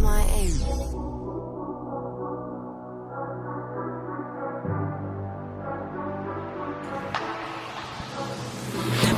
MIA.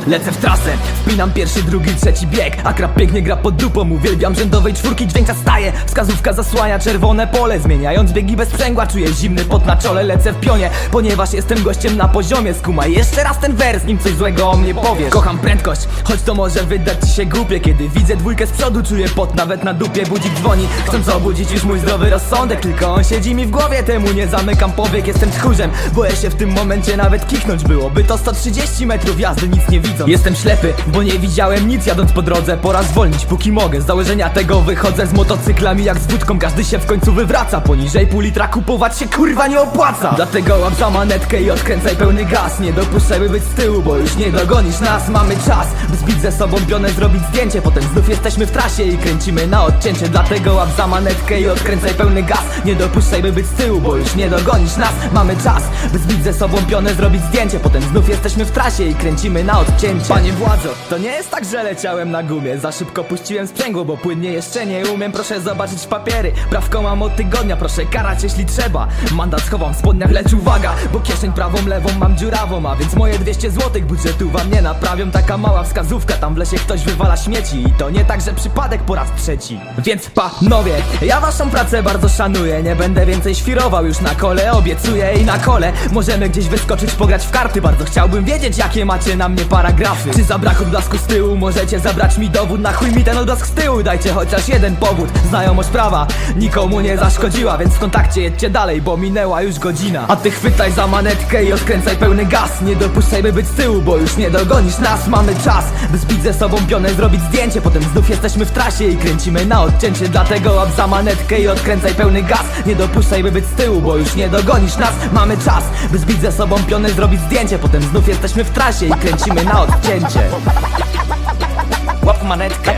Lecę w trasę, wpinam pierwszy, drugi, trzeci bieg. A krab pięknie gra pod dupą, uwielbiam rzędowej czwórki Dźwięk staje, wskazówka zasłania czerwone pole. Zmieniając biegi bez sprzęgła, czuję zimny pot na czole. Lecę w pionie, ponieważ jestem gościem na poziomie. Skumaj jeszcze raz ten wers, nim coś złego o mnie powiesz. Kocham prędkość, choć to może wydać ci się głupie. Kiedy widzę dwójkę z przodu, czuję pot nawet na dupie. Budzik dzwoni, chcąc obudzić już mój zdrowy rozsądek. Tylko on siedzi mi w głowie, temu nie zamykam powiek. Jestem tchórzem, boję się w tym momencie nawet kichnąć Byłoby to 130 metrów jazdy, nic nie widzę Jestem ślepy, bo nie widziałem nic jadąc po drodze. Pora zwolnić, póki mogę, z założenia tego wychodzę Z motocyklami jak z wódką, każdy się w końcu wywraca. Poniżej pół litra kupować się kurwa nie opłaca. Dlatego łap za manetkę i odkręcaj pełny gaz. Nie dopuszczaj by być z tyłu, bo już nie dogonisz nas. Mamy czas, by zbić ze sobą pionę, zrobić zdjęcie. Potem znów jesteśmy w trasie i kręcimy na odcięcie. Dlatego łap za manetkę i odkręcaj pełny gaz. Nie dopuszczaj by być z tyłu, bo już nie dogonisz nas. Mamy czas, by zbić ze sobą pionę, zrobić zdjęcie. Potem znów jesteśmy w trasie i kręcimy na odcięcie Panie władzo, to nie jest tak, że leciałem na gumie. Za szybko puściłem sprzęgło, bo płynnie jeszcze nie umiem. Proszę zobaczyć papiery, prawko mam od tygodnia Proszę karać jeśli trzeba. Mandat schowam w spodniach, lecz uwaga Bo kieszeń prawą, lewą mam dziurawą A więc moje 200 złotych budżetu wam nie naprawią. Taka mała wskazówka, tam w lesie ktoś wywala śmieci. I to nie tak, że przypadek po raz trzeci. Więc panowie, ja waszą pracę bardzo szanuję. Nie będę więcej świrował już na kole Obiecuję i na kole. Możemy gdzieś wyskoczyć, pograć w karty. Bardzo chciałbym wiedzieć, jakie macie na mnie paragrafy. Czy za brak odblasku z tyłu? Możecie zabrać mi dowód. Na chuj mi ten odblask z tyłu, dajcie chociaż jeden powód. Znajomość prawa nikomu nie zaszkodziła Więc w kontakcie jedźcie dalej, bo minęła już godzina. A ty chwytaj za manetkę i odkręcaj pełny gaz. Nie dopuszczaj by być z tyłu, bo już nie dogonisz nas. Mamy czas, by zbić ze sobą pionę, zrobić zdjęcie. Potem znów jesteśmy w trasie i kręcimy na odcięcie. Dlatego łap za manetkę i odkręcaj pełny gaz. Nie dopuszczaj by być z tyłu, bo już nie dogonisz nas. Mamy czas, by zbić ze sobą pionę, zrobić zdjęcie. Potem znów jesteśmy w trasie i kręcimy na odcięcie. Łap manetkę.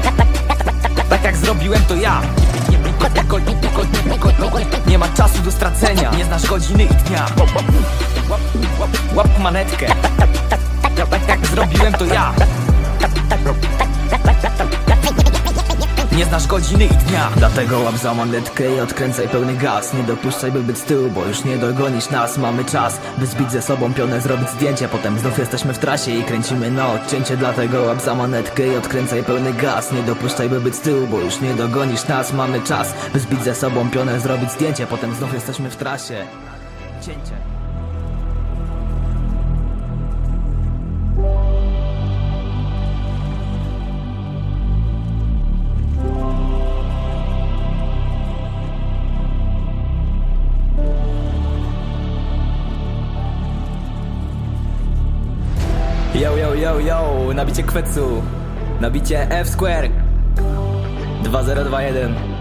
Tak jak zrobiłem to ja. Nie ma czasu do stracenia. Nie znasz godziny i dnia. Łap manetkę. Tak jak zrobiłem to ja nie znasz godziny i dnia. Dlatego łap za manetkę i odkręcaj pełny gaz. Nie dopuszczaj by być z tyłu, bo już nie dogonisz nas. Mamy czas, by zbić ze sobą pionę, zrobić zdjęcie. Potem znów jesteśmy w trasie i kręcimy na odcięcie. Dlatego łap za manetkę i odkręcaj pełny gaz. Nie dopuszczaj by być z tyłu, bo już nie dogonisz nas. Mamy czas, by zbić ze sobą pionę, zrobić zdjęcie. Potem znów jesteśmy w trasie. Cięcie Yo, yo, nabicie kwecu. Nabicie F square. 2021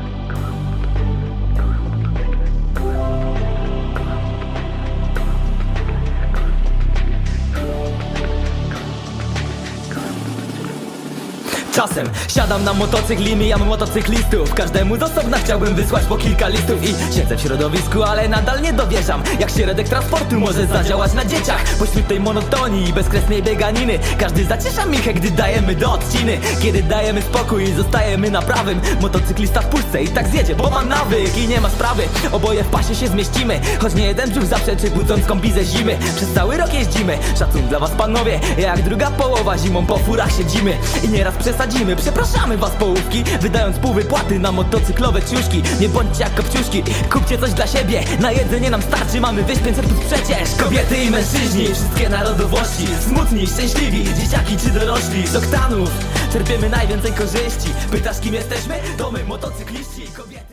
Czasem siadam na motocykl i mijam motocyklistów. Każdemu z osobna chciałbym wysłać po kilka listów I siedzę w środowisku, ale nadal nie dowierzam Jak środek transportu może zadziałać na dzieciach. Pośród tej monotonii i bezkresnej bieganiny Każdy zaciesza michę, gdy dajemy do odciny. Kiedy dajemy spokój i zostajemy na prawym. Motocyklista w puszce i tak zjedzie, bo ma nawyk I nie ma sprawy, oboje w pasie się zmieścimy Choć nie jeden brzuch zaprzeczy budząc kombizę zimy. Przez cały rok jeździmy, szacun dla was panowie. Jak druga połowa zimą po furach siedzimy I nieraz przepraszamy was połówki Wydając pół wypłaty na motocyklowe ciuszki. Nie bądźcie jak kopciuszki, kupcie coś dla siebie Na jedzenie nam starczy, mamy wyjść 500 plus przecież. Kobiety i mężczyźni, wszystkie narodowości Smutni, szczęśliwi, dzieciaki czy dorośli. Z oktanów czerpiemy najwięcej korzyści Pytasz kim jesteśmy? To my, motocykliści, kobiety